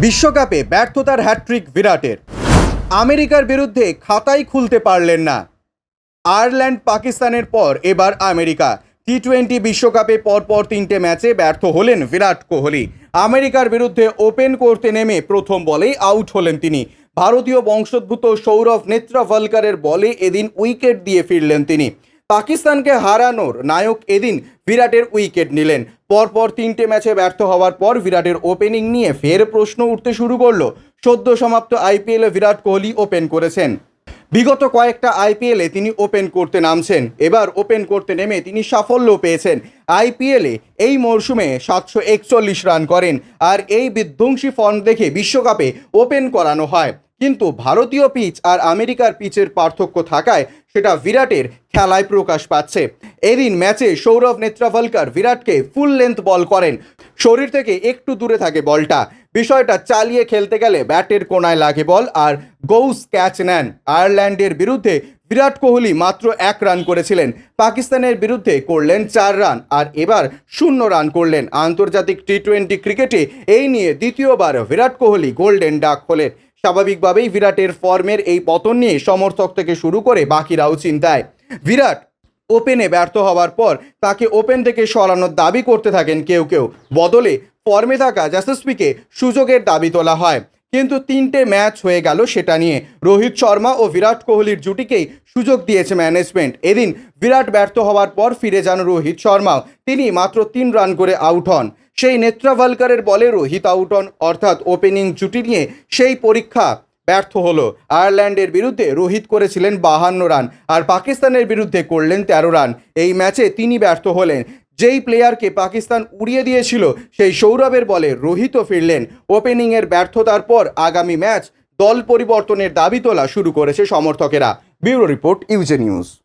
বিশ্বকাপে ব্যর্থতার হ্যাট্রিক বিরাটের। আমেরিকার বিরুদ্ধে খাতাই খুলতে পারলেন না। আয়ারল্যান্ড পাকিস্তানের পর এবার আমেরিকা। টি টোয়েন্টি বিশ্বকাপে পরপর তিনটে ম্যাচে ব্যর্থ হলেন বিরাট কোহলি। আমেরিকার বিরুদ্ধে ওপেন করতে নেমে প্রথম বলেই আউট হলেন তিনি। ভারতীয় বংশোদ্ভূত সৌরভ নেত্রাভলকারের বলে এদিন উইকেট দিয়ে ফিরলেন তিনি। পাকিস্তানকে হারানোর নায়ক এদিন বিরাটের উইকেট নিলেন। পরপর তিনটে ম্যাচে ব্যর্থ হওয়ার পর বিরাটের ওপেনিং নিয়ে ফের প্রশ্ন উঠতে শুরু করল। সদ্য সমাপ্ত আইপিএলে বিরাট কোহলি ওপেন করেছেন। বিগত কয়েকটা আইপিএলে তিনি ওপেন করতে নামছেন। এবার ওপেন করতে নেমে তিনি সাফল্য পেয়েছেন। আইপিএলে এই মরশুমে সাতশো একচল্লিশ রান করেন আর এই বিধ্বংসী ফর্ম দেখে বিশ্বকাপে ওপেন করানো হয়। কিন্তু ভারতীয় পিচ আর আমেরিকার পিচের পার্থক্য থাকায় সেটা বিরাটের খেলায় প্রকাশ পাচ্ছে। এদিন ম্যাচে সৌরভ নেত্রাভলকার বিরাটকে ফুল লেন্থ বল করেন। শরীর থেকে একটু দূরে থাকে বলটা। বিষয়টা চালিয়ে খেলতে গেলে ব্যাটের কোনায় লাগে বল আর গৌস ক্যাচ নেন। আয়ারল্যান্ডের বিরুদ্ধে বিরাট কোহলি মাত্র এক রান করেছিলেন। পাকিস্তানের বিরুদ্ধে করলেন চার রান আর এবার শূন্য রান করলেন। আন্তর্জাতিক টি টোয়েন্টি ক্রিকেটে এই নিয়ে দ্বিতীয়বার বিরাট কোহলি গোল্ডেন ডাক হলেন। স্বাভাবিকভাবেই বিরাটের ফর্মের এই পতন নিয়ে সমর্থক থেকে শুরু করে বাকিরাও চিন্তায়। বিরাট ওপেনে ব্যর্থ হওয়ার পর তাকে ওপেন থেকে সরানোর দাবি করতে থাকেন কেউ কেউ। বদলে ফর্মে থাকা জাসস্পিকে সুযোগের দাবি তোলা হয়। কিন্তু তিনটে ম্যাচ হয়ে গেল সেটা নিয়ে। রোহিত শর্মা ও বিরাট কোহলির জুটিকেই সুযোগ দিয়েছে ম্যানেজমেন্ট। এদিন বিরাট ব্যর্থ হওয়ার পর ফিরে যান রোহিত শর্মাও। তিনি মাত্র তিন রান করে আউট হন। সেই নেত্রাভালকারের বলে রোহিত আউট হন অর্থাৎ ওপেনিং জুটি নিয়ে সেই পরীক্ষা ব্যর্থ হলো। আয়ারল্যান্ডের বিরুদ্ধে রোহিত করেছিলেন বাহান্ন রান, আর পাকিস্তানের বিরুদ্ধে করলেন তেরো রান। এই ম্যাচে তিনি ব্যর্থ হলেন। যেই প্লেয়ারকে পাকিস্তান উড়িয়ে দিয়েছিল, সেই সৌরভের বলে রোহিতও ফিরলেন। ওপেনিংয়ের ব্যর্থতার পর আগামী ম্যাচ দল পরিবর্তনের দাবি তোলা শুরু করেছে সমর্থকেরা। ব্যুরো রিপোর্ট, ইউজে নিউজ।